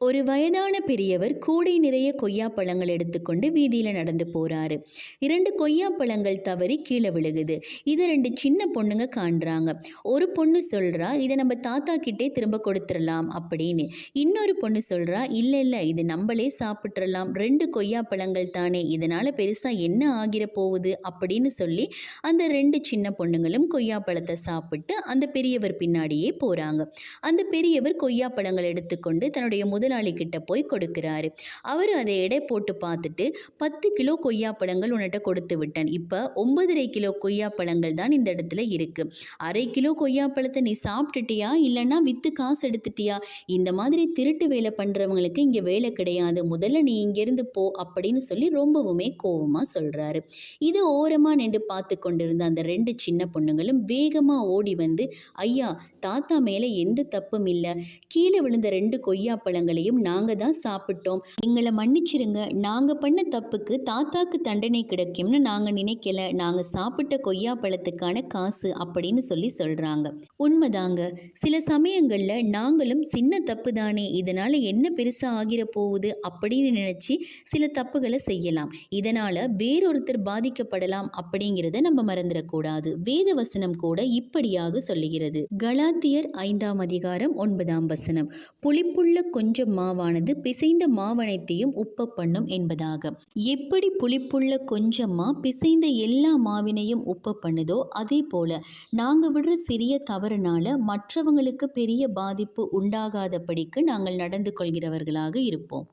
ஒரு வயதான பெரியவர் கூடை நிறைய கொய்யா பழங்கள் எடுத்துக்கொண்டு வீதியில் நடந்து போறாரு. இரண்டு கொய்யா பழங்கள் தவறி கீழே விழுகுது. இதை ரெண்டு சின்ன பொண்ணுங்க காண்றாங்க. ஒரு பொண்ணு சொல்றா இதை நம்ம தாத்தா கிட்டே திரும்ப கொடுத்துடலாம் அப்படின்னு. இன்னொரு பொண்ணு சொல்றா இல்லை இல்லை இது நம்மளே சாப்பிட்றலாம் ரெண்டு கொய்யா பழங்கள் தானே. இதனால பெருசா என்ன ஆகிற போகுது? அப்படின்னு சொல்லி அந்த ரெண்டு சின்ன பொண்ணுங்களும் கொய்யா பழத்தை சாப்பிட்டு அந்த பெரியவர் பின்னாடியே போறாங்க. அந்த பெரியவர் கொய்யா பழங்கள் எடுத்துக்கொண்டு தன்னுடைய முதலாளி கிட்ட போய் கொடுக்கிறாரு. அவர் அதை எடை போட்டு பார்த்துட்டு பத்து கிலோ கொய்யா பழங்கள் உன்னிட்ட கொடுத்து விட்டேன். இப்போ ஒன்பதரை கிலோ கொய்யா பழங்கள் தான் இந்த இடத்துல இருக்கு. அரை கிலோ கொய்யா பழத்தை நீ சாப்பிட்டுட்டியா? இல்லைன்னா வித்து காசு எடுத்துட்டியா? இந்த மாதிரி திருட்டு வேலை பண்றவங்களுக்கு இங்க வேலை கிடையாது. முதல்ல நீ இங்கிருந்து போ அப்படின்னு சொல்லி ரொம்பவுமே கோவமா சொல்றாரு. இது ஓரமா நின்று பார்த்து கொண்டிருந்த அந்த ரெண்டு சின்ன பொண்ணுங்களும் வேகமா ஓடி வந்து ஐயா தாத்தா மேல எந்த தப்பும் இல்லை. கீழே விழுந்த ரெண்டு கொய்யா பழங்களையும் நாங்க தான் சாப்பிட்டோம். எங்களை மன்னிச்சிருங்க. நாங்கள் பண்ண தப்புக்கு தாத்தாக்கு தண்டனை கிடைக்கும்னு நாங்க நினைக்கல. நாங்கள் சாப்பிட்ட கொய்யா பழத்துக்கான காசு அப்படின்னு சொல்லி சொல்கிறாங்க உண்மைதாங்க. சில சமயங்களில் நாங்களும் சின்ன தப்பு தானே. இதனால என்ன பெருசா ஆகிற போகுது அப்படின்னு நினைச்சு சில தப்புகளை செய்யலாம். இதனால வேறொருத்தர் பாதிக்கப்படலாம் அப்படிங்கிறத நம்ம மறந்துடக்கூடாது. வேத வசனம் கூட இப்படியாக சொல்லுகிறது. கலாத்தியர் ஐந்தாம் அதிகாரம் ஒன்பதாம் வசனம். புளிப்புள்ள கொஞ்சம் மாவானது பிசைந்த மாவனைத்தையும் உப்ப பண்ணும் என்பதாக. எப்படி புளிப்புள்ள கொஞ்சமா பிசைந்த எல்லா மாவினையும் உப்ப பண்ணுதோ அதே போல நாங்க விடுற சிறிய தவறுனால மற்றவங்களுக்கு பெரிய பாதிப்பு உண்டாகாதபடிக்கு நாங்கள் நடந்து கொள்கிறவர்களாக இருப்போம்.